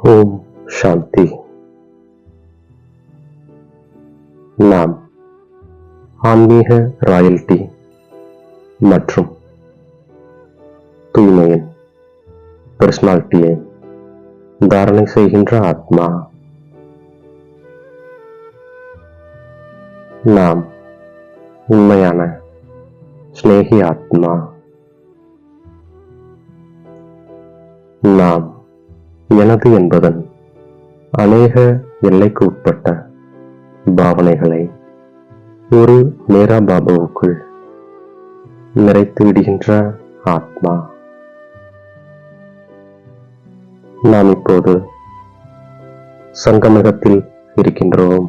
ஓம் சாந்தி நாம் ஆன்மீக ராயல்டி மற்றும் தூய்மையின் பர்சனாலிட்டியை தாரணை செய்கின்ற ஆத்மா நாம் உண்மையான சிநேகி ஆத்மா நாம் எனது என்பதன் அநேக எல்லைக்கு உட்பட்ட பாவனைகளை ஒரு மேரா பாபாவுக்குள் நிறைத்து விடுகின்ற ஆத்மா. நாம் இப்போது சங்கமிகத்தில் இருக்கின்றோம்.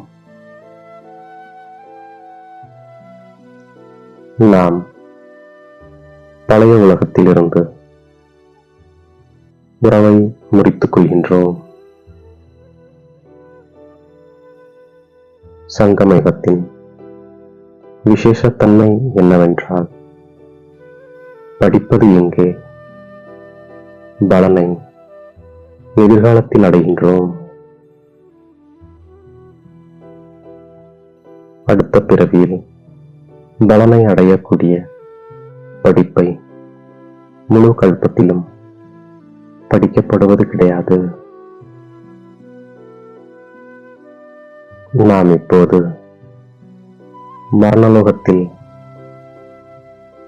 நாம் பழைய உலகத்திலிருந்து உறவை முறித்துக் கொள்கின்றோம். சங்கமேகத்தின் விசேஷத்தன்மை என்னவென்றால் படிப்பது எங்கே? பலனை எதிர்காலத்தில் அடைகின்றோம். அடுத்த பிறவியில் பலனை அடையக்கூடிய படிப்பை முழு கல்பத்திலும் படிக்கப்படுவது கிடையாது. நாம் இப்போது மரணலோகத்தில்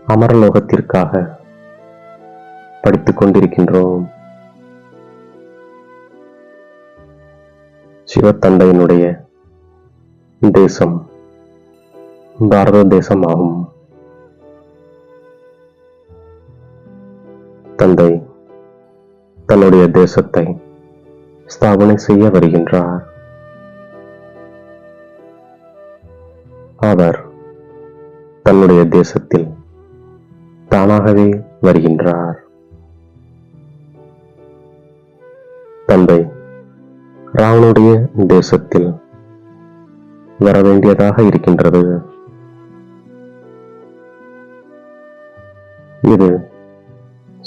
அமரலோகத்திற்காக படித்துக் கொண்டிருக்கின்றோம். சிவத்தந்தையினுடைய தேசம் பாரத தேசமாகும். தந்தை தன்னுடைய தேசத்தை ஸ்தாபனை செய்ய வருகின்றார். அவர் தன்னுடைய தேசத்தில் தானாகவே வருகின்றார். தந்தை ராவனுடைய தேசத்தில் வர வேண்டியதாக இருக்கின்றது. இது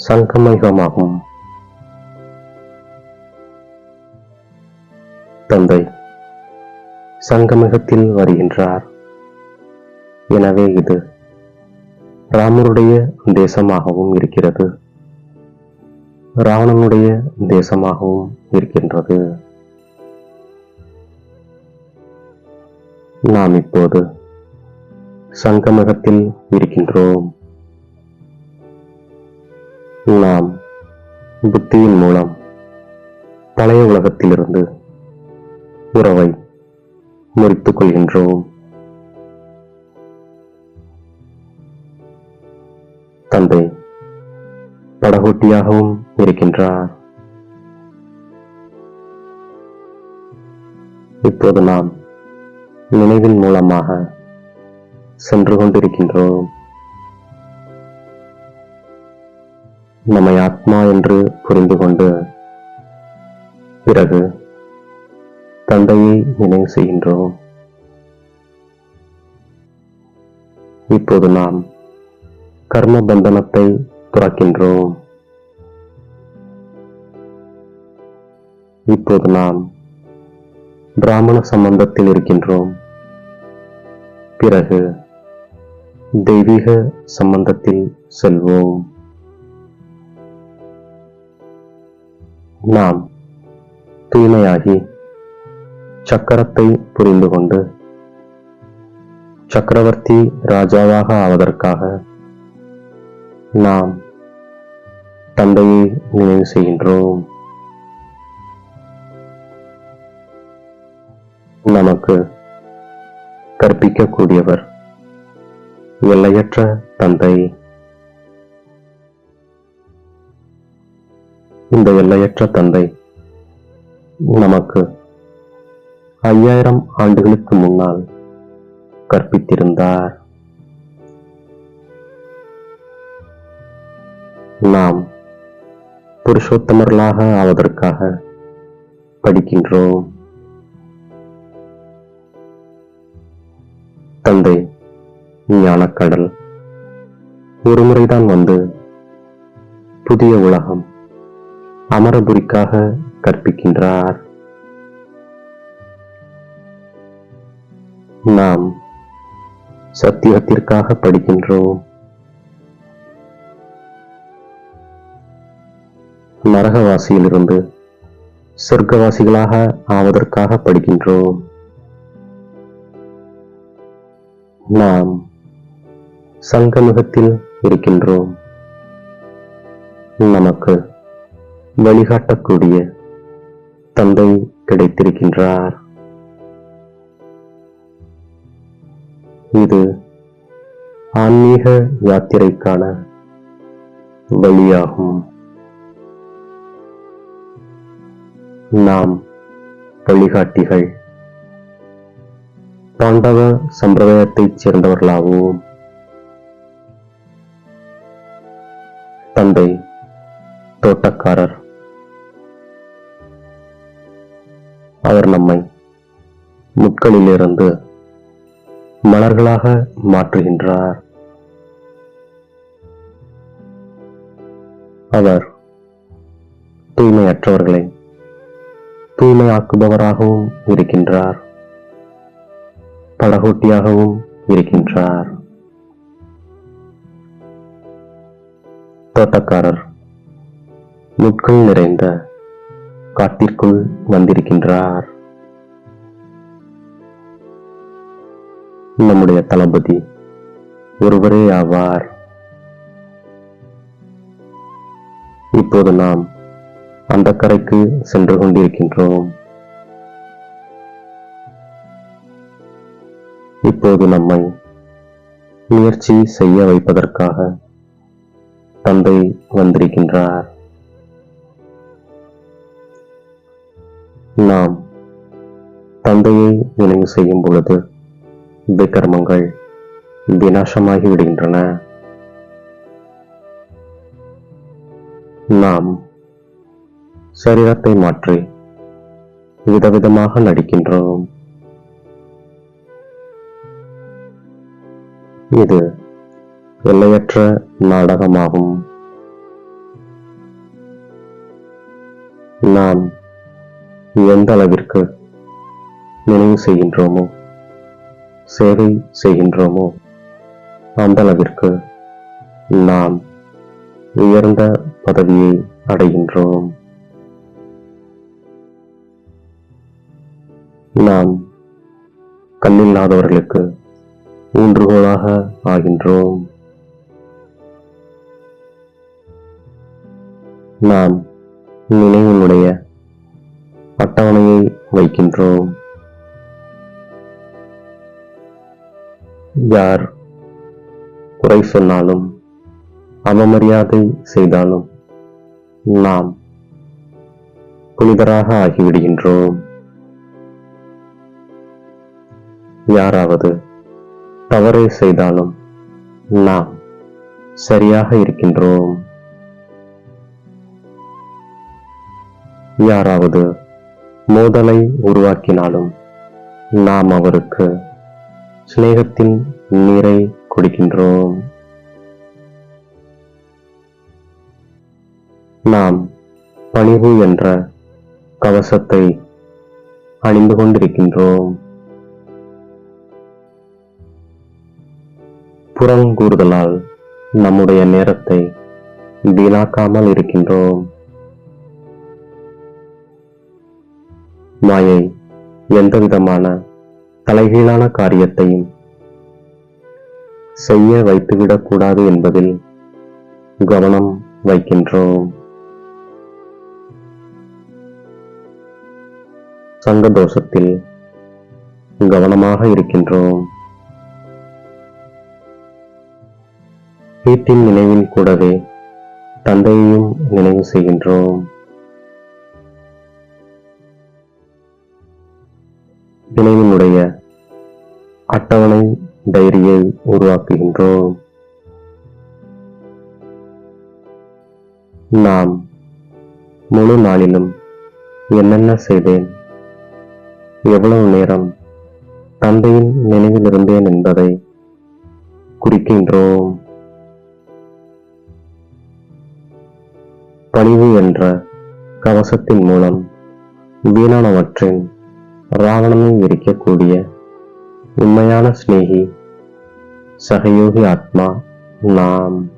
சங்கமயுகமாகும். தந்தை சங்கமிகத்தில் வருகின்றார். எனவே இது ராமருடைய தேசமாகவும் இருக்கிறது. ராவணனுடைய தேசமாகவும் இருக்கின்றது. நாம் இப்போது சங்கமகத்தில் இருக்கின்றோம். நாம் புத்தியின் மூலம் பழைய உலகத்திலிருந்து உறவை முறித்துக் கொள்கின்றோம். தந்தை படகோட்டியாகவும் இருக்கின்றார். இப்போது நாம் நினைவின் மூலமாக சென்று கொண்டிருக்கின்றோம். நம்மை ஆத்மா என்று புரிந்து கொண்டு பிறகு தந்தையை நினைவு செய்கின்றோம். இப்போது நாம் கர்ம பந்தனத்தை துறக்கின்றோம். இப்போது நாம் பிராமண சம்பந்தத்தில் இருக்கின்றோம். பிறகு தெய்வீக சம்பந்தத்தில் செல்வோம். நாம் தூய்மையாகி சக்கரத்தை புரிந்து கொண்டு சக்கரவர்த்தி ராஜாவாக ஆவதற்காக நாம் தந்தையை நினைவு செய்கின்றோம். நமக்கு கற்பிக்கக்கூடியவர் எல்லையற்ற தந்தை. இந்த எல்லையற்ற தந்தை நமக்கு ஐயாயிரம் ஆண்டுகளுக்கு முன்னால் கற்பித்திருந்தார். நாம் புருஷோத்தமர்களாக ஆவதற்காக படிக்கின்றோம். தந்தை ஞானக்கடல் ஒரு முறைதான் வந்து புதிய உலகம் அமரபுரிக்காக கற்பிக்கின்றார். நாம் சத்தியத்திற்காக படிக்கின்றோம். நரகவாசியிலிருந்து சொர்க்கவாசிகளாக ஆவதற்காக படிக்கின்றோம். நாம் சங்கமுகத்தில் இருக்கின்றோம். நமக்கு வழிகாட்டக்கூடிய தந்தை கிடைத்திருக்கின்றார். இது ஆன்மீக யாத்திரைக்கான வழியாகும். நாம் வழிகாட்டிகள். பாண்டவ சம்பிரதாயத்தைச் சேர்ந்தவர்களாகவும். தந்தை தோட்டக்காரர். அவர் நம்மை முட்களிலிருந்து மலர்களாக மாற்றுகின்றார். அவர் தூய்மையற்றவர்களை தூய்மையாக்குபவராகவும் இருக்கின்றார். படகோட்டியாகவும் இருக்கின்றார். தோட்டக்காரர் முட்கள் நிறைந்த காட்டிற்குள் வந்திருக்கின்றார். நம்முடைய தளபதி ஒருவரே ஆவார். இப்போது நாம் அந்த கரைக்கு சென்று கொண்டிருக்கின்றோம். இப்போது நம்மை முயற்சி செய்ய வைப்பதற்காக தந்தை வந்திருக்கின்றார். நாம் தந்தையை நினைவு செய்யும் பொழுது விகர்மங்கள் விநாசமாகி விடுகின்றன நாம் சரீரத்தை மாற்றி விதவிதமாக நடிக்கின்றோம். இது எல்லையற்ற நாடகமாகும். நாம் எந்த அளவிற்கு நினைவு செய்கின்றோமோ சேவை செய்கின்றோமோ? அந்தளவிற்கு நாம் உயர்ந்த பதவியை அடைகின்றோம். நாம் கண்ணில்லாதவர்களுக்கு ஊன்றுகோலாக ஆகின்றோம். நாம் நினைவினுடைய அட்டவணையை வைக்கின்றோம். யார் குறை சொன்னாலும் அவமரியாதை செய்தாலும் நாம் புனிதராக ஆகிவிடுகின்றோம். யாராவது தவறை செய்தாலும் நாம் சரியாக இருக்கின்றோம். யாராவது மோதலை உருவாக்கினாலும் நாம் அவருக்கு சிநேகத்தின் நீரை குடிக்கின்றோம். நாம் பணிவு என்ற கவசத்தை அணிந்து கொண்டிருக்கின்றோம். புறங்கூறுதலால் நம்முடைய நேரத்தை வீணாக்காமல் இருக்கின்றோம். மாயை எந்தவிதமான தலைகீழான காரியத்தையும் செய்ய வைத்துவிடக்கூடாது என்பதில் கவனம் வைக்கின்றோம். சங்கதோஷத்தில் கவனமாக இருக்கின்றோம். வீட்டின் நினைவில் கூடவே தந்தையையும் நினைவு செய்கின்றோம். நினைவினுடைய அட்டவணை டைரியை உருவாக்குகின்றோம். நாம் முழு நாளிலும் என்னென்ன செய்தேன்? எவ்வளவு நேரம் தந்தையின் நினைவில் இருந்தேன் என்பதை குறிக்கின்றோம். பணிவு என்ற கவசத்தின் மூலம் வீணானவற்றின் ராவணனை எரிக்கக்கூடிய உண்மையான சிநேகி சகயோகி ஆத்மா நாம்.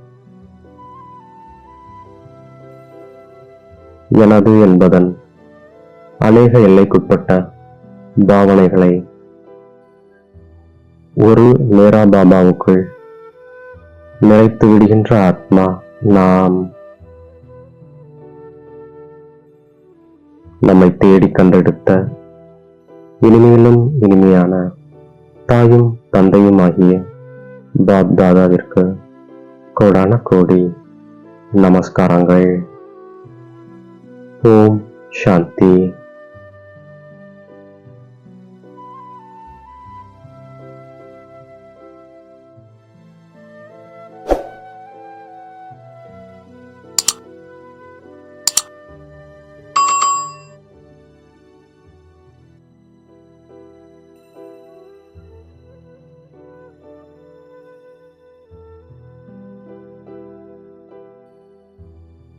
எனது என்பதன் அநேக எல்லைக்குட்பட்ட பாவனைகளை ஒரு நேரா பாபாவுக்குள் நிறைத்து விடுகின்ற ஆத்மா நாம். நம்மை தேடி கண்டெடுத்த இனிமையிலும் இனிமையான தாயும் தந்தையும் ஆகிய பாப் தாதாவிற்கு கோடான கோடி நமஸ்காரங்கள். ஓம் சாந்தி.